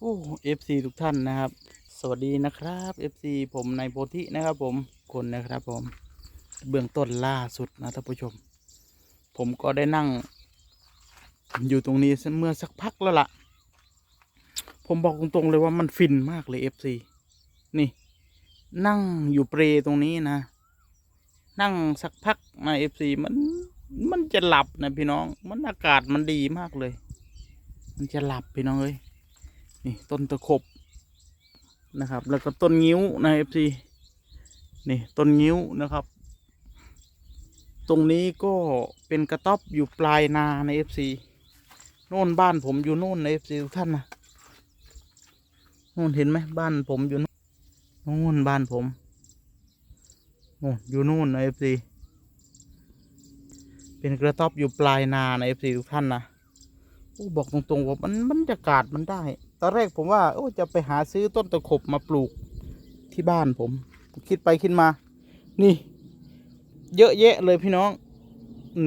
โอ้เอฟซีทุกท่านนะครับ สวัสดีนะครับเอฟซีผมในโพธินะครับผมคนนะครับผม เบื้องต้นล่าสุดนะท่านผู้ชม ผมก็ได้นั่ง อยู่ตรงนี้เมื่อสักพักแล้วล่ะ ผมบอกตรงๆเลยว่ามันฟินมากเลยเอฟซีนี่ นั่งอยู่เปรตรงนี้นะ นั่งสักพักนะเอฟซีมันมันจะหลับนะพี่น้อง มันอากาศมันดีมากเลย มันจะหลับพี่น้องเอ้ย นี่ต้นตะขบนะครับ แล้วก็ต้นงิ้วนะเอฟซีนี่ต้นงิ้วนะครับ ตรงนี้ก็เป็นกระต๊อบอยู่ปลายนาในเอฟซีโน่นบ้านผมอยู่โน่นในเอฟซีทุกท่านนะโน่นเห็นไหมบ้านผมอยู่โน่นโน่นบ้านผมโน่นอยู่โน่นในเอฟซีเป็นกระต๊อบอยู่ปลายนาในเอฟซีทุกท่านนะบอกตรงๆว่ามันบรรยากาศมันได้ ตอนแรกผมว่าโอ้จะไปหาซื้อต้นตะขบมาปลูกที่บ้านผม คิดไปคิดมา นี่ เยอะแยะเลยพี่น้อง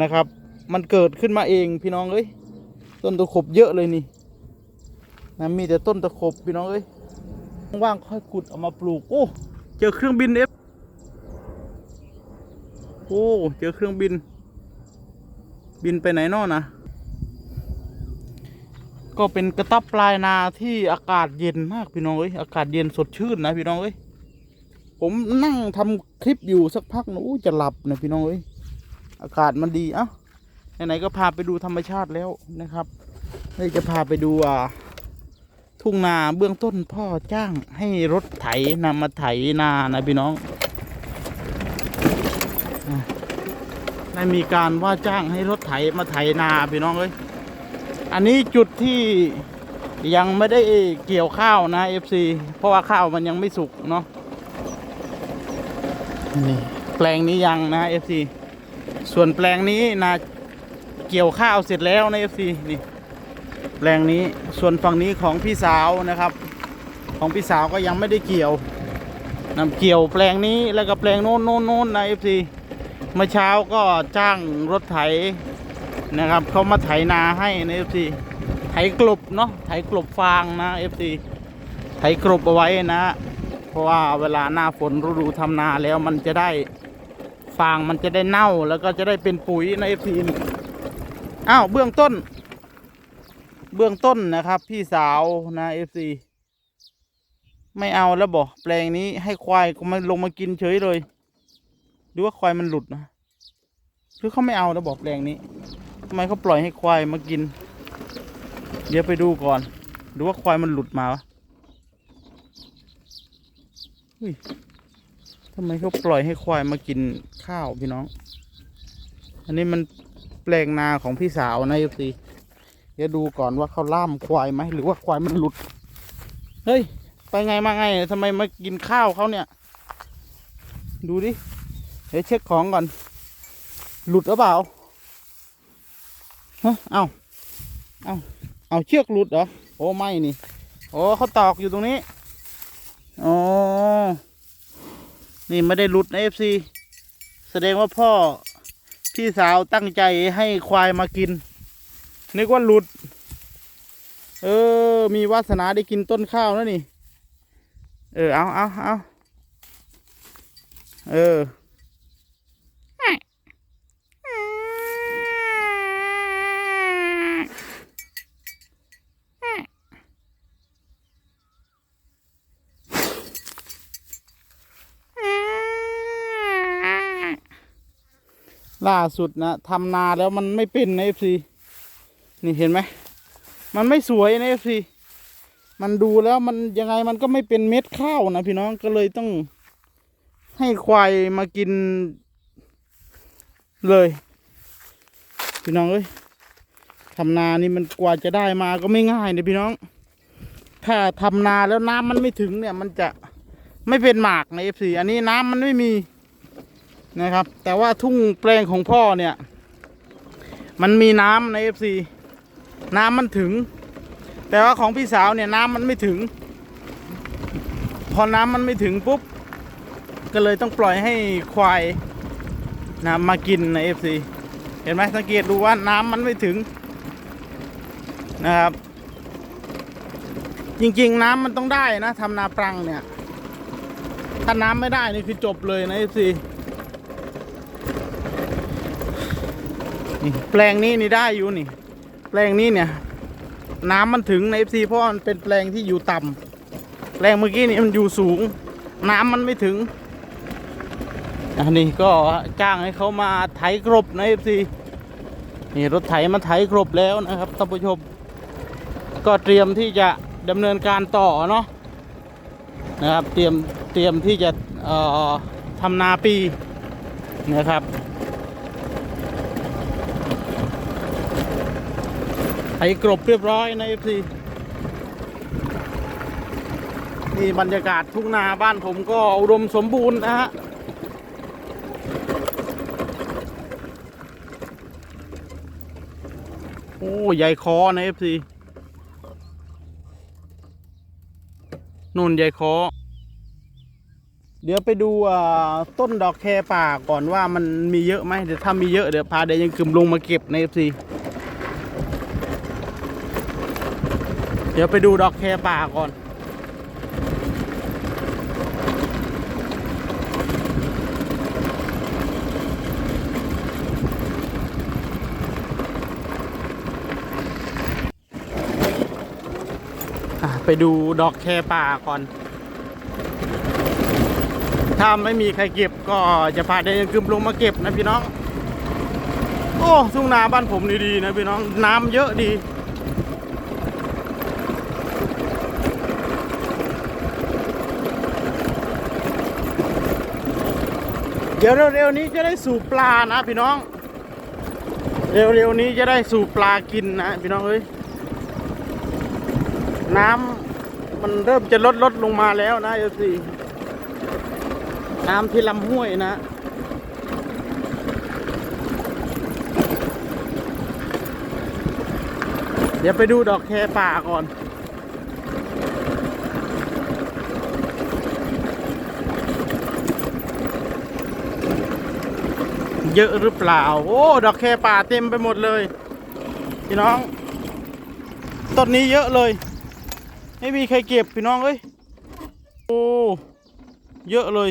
นะครับ มันเกิดขึ้นมาเองพี่น้องเอ้ยต้นตะขบเยอะเลยนี่นะมีแต่ต้นตะขบพี่น้องเอ้ยว่างค่อยขุดเอามาปลูก โอ้เจอเครื่องบินเอฟโอ้เจอเครื่องบิน บินไปไหนนอนะ ก็เป็นกระต๊อบปลายนาที่อากาศเย็นมากพี่น้องเอ้ยอากาศเย็นสดชื่นนะพี่น้องเอ้ยผมนั่งทำคลิปอยู่สักพักนะอู้จะหลับนะพี่น้องเอ้ยอากาศมันดีเอ้าไหนๆก็พาไปดูธรรมชาติแล้วนะครับเลยจะพาไปดูอ่าทุ่งนาเบื้องต้นพ่อจ้างให้รถไถนำมาไถนานะพี่น้องได้มีการว่าจ้างให้รถไถมาไถนาพี่น้องเอ้ย อันนี้จุดที่ยังไม่ได้เกี่ยวข้าวนะ FC เพราะว่าข้าวมันยังไม่สุกเนาะนี่แปลงนี้ยังนะ FC ส่วนแปลงนี้นะเกี่ยวข้าวเสร็จแล้วนะ FC นี่แปลงนี้ส่วนฝั่งนี้ของพี่สาวนะครับ ของพี่สาวก็ยังไม่ได้เกี่ยวนำเกี่ยวแปลงนี้แล้วก็แปลงโน้นโน้นโน้นนะ FC เมื่อเช้าก็จ้างรถไถ นะครับเขามาไถนาให้ในเอฟซีไถกลบเนาะไถกลบฟางนะเอฟซีไถกลบเอาไว้นะ เพราะว่าเวลาหน้าฝนฤดูทำนาแล้วมันจะได้ฟางมันจะได้เน่าแล้วก็จะได้เป็นปุ๋ยในเอฟซีอ้าวเบื้องต้น เบื้องต้นนะครับ พี่สาวนะเอฟซีไม่เอาแล้วบอกแปลงนี้ให้ควายก็มาลงมากินเฉยเลยหรือว่าควายมันหลุดนะหรือเขาไม่เอาแล้วบอกแปลงนี้ ทำไมเขาปล่อยให้ควายมากิน เดี๋ยวไปดูก่อนหรือว่าควายมันหลุดมาวะเฮ้ยทำไมเขาปล่อยให้ควายมากินข้าวพี่น้อง อันนี้มันแปลงนาของพี่สาวนะยุตีเดี๋ยวดูก่อนว่าเขาล่ามควายไหมหรือว่าควายมันหลุด เฮ้ย ไปไงมาไงทำไมมากินข้าวเขาเนี่ย ดูดิ เดี๋ยวเช็คของก่อน หลุดหรือเปล่า ฮะเอาเอาเอาเชือกหลุดเหรอ โอ้ไม่นี่ โอ้เขาตอกอยู่ตรงนี้ อ๋อ นี่ไม่ได้หลุดนะเอฟซีแสดงว่าพ่อพี่สาวตั้งใจให้ควายมากิน นึกว่าหลุด เออ มีวาสนาได้กินต้นข้าวแล้วนี่ เออ เอาเอาเอาเออ ล่าสุดนะทำนาแล้วมันไม่เป็นในเอฟซีนี่เห็นไหมมันไม่สวยในเอฟซีมันดูแล้วมันยังไงมันก็ไม่เป็นเม็ดข้าวนะพี่น้องก็เลยต้องให้ควายมากินเลย พี่น้องเอ้ยทำนานี่มันกว่าจะได้มาก็ไม่ง่ายนะพี่น้อง ถ้าทำนาแล้วน้ำมันไม่ถึงเนี่ย มันจะไม่เป็นหมากในเอฟซีอันนี้น้ำมันไม่มี นะครับ แต่ว่าทุ่งแปลงของพ่อเนี่ย มันมีน้ำในเอฟซีน้ำมันถึง แต่ว่าของพี่สาวเนี่ยน้ำมันไม่ถึง พอน้ำมันไม่ถึงปุ๊บ ก็เลยต้องปล่อยให้ควายนะมากินในเอฟซีเห็นไหมสังเกตดูว่าน้ำมันไม่ถึงนะครับ จริงๆ น้ำมันต้องได้นะทำนาปรังเนี่ย ถ้าน้ำไม่ได้นี่คือจบเลยนะเนี่แปลงนี้นี่ได้อยู่นี่ แปลงนี้เนี่ย น้ำมันถึงในเอฟซีเพราะมันเป็นแปลงที่อยู่ต่ำแปลงเมื่อกี้นี่มันอยู่สูง น้ำมันไม่ถึงอันนี้ก็จ้างให้เขามาไถกรบนะเอฟซีนี่รถไถมาไถกรบแล้วนะครับท่านผู้ชม ก็เตรียมที่จะดำเนินการต่อเนาะนะครับเตรียมเตรียมที่จะเอ่อทำนาปีนะครับ ไถกรบเรียบร้อยนะเอฟซีนี่บรรยากาศทุ่งนาบ้านผมก็อุดมสมบูรณ์นะฮะโอ้ใหญ่คอนะเอฟซีนุ่นใหญ่คอ เดี๋ยวไปดูต้นดอกแคป่าก่อนว่ามันมีเยอะไหมเดี๋ยวถ้ามีเยอะเดี๋ยวพาเดยังกึมลงมาเก็บในเอฟซี ดี๋ยวไปดูดอกแคป่าก่อนอะไปดูดอกแคป่าก่อน ถ้าไม่มีใครเก็บก็จะพาเดินกึมลงมาเก็บนะพี่น้อง โอ้ทุ่งนาบ้านผมนี่ดีนะพี่น้อง น้ำเยอะดี เดี๋ยวเร็วๆนี้จะได้สูบปลานะพี่น้อง เร็วๆนี้จะได้สูบปลากินนะพี่น้องเอ้ยน้ำมันเริ่มจะลดลดลงมาแล้วนะเอซีน้ำที่ลำห้วยนะเดี๋ยวไปดูดอกแคป่าก่อน เยอะหรือเปล่า โอ้ ดอกแคป่าเต็มไปหมดเลย พี่น้อง ต้นนี้เยอะเลย ไม่มีใครเก็บพี่น้องเอ้ย โอ้ เยอะเลย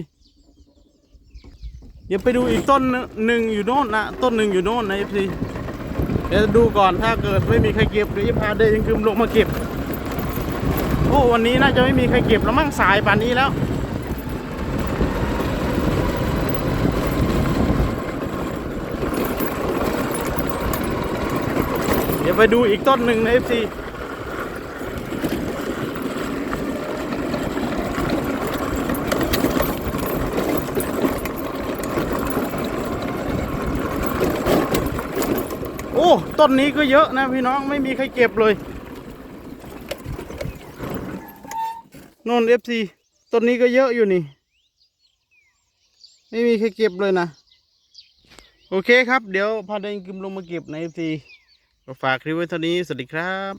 เดี๋ยวไปดูอีกต้นหนึ่งอยู่โน่นนะ ต้นหนึ่งอยู่โน่นนะเอฟซีเดี๋ยวดูก่อนถ้าเกิดไม่มีใครเก็บเดี๋ยวจะพาเดินคืมลงมาเก็บ โอ้ วันนี้น่าจะไม่มีใครเก็บแล้วมั่งสายป่านนี้แล้ว เดี๋ยว ไปดูอีกต้นหนึ่งนะเอฟซีโอ้ ต้นนี้ก็เยอะนะพี่น้องไม่มีใครเก็บเลยนนเอฟซีต้นนี้ก็เยอะอยู่นี่ ไม่มีใครเก็บเลยนะ โอเคครับ เดี๋ยวพาเดินกึมลงมาเก็บในเอฟซี ฝากคลิปไว้เท่านี้ สวัสดีครับ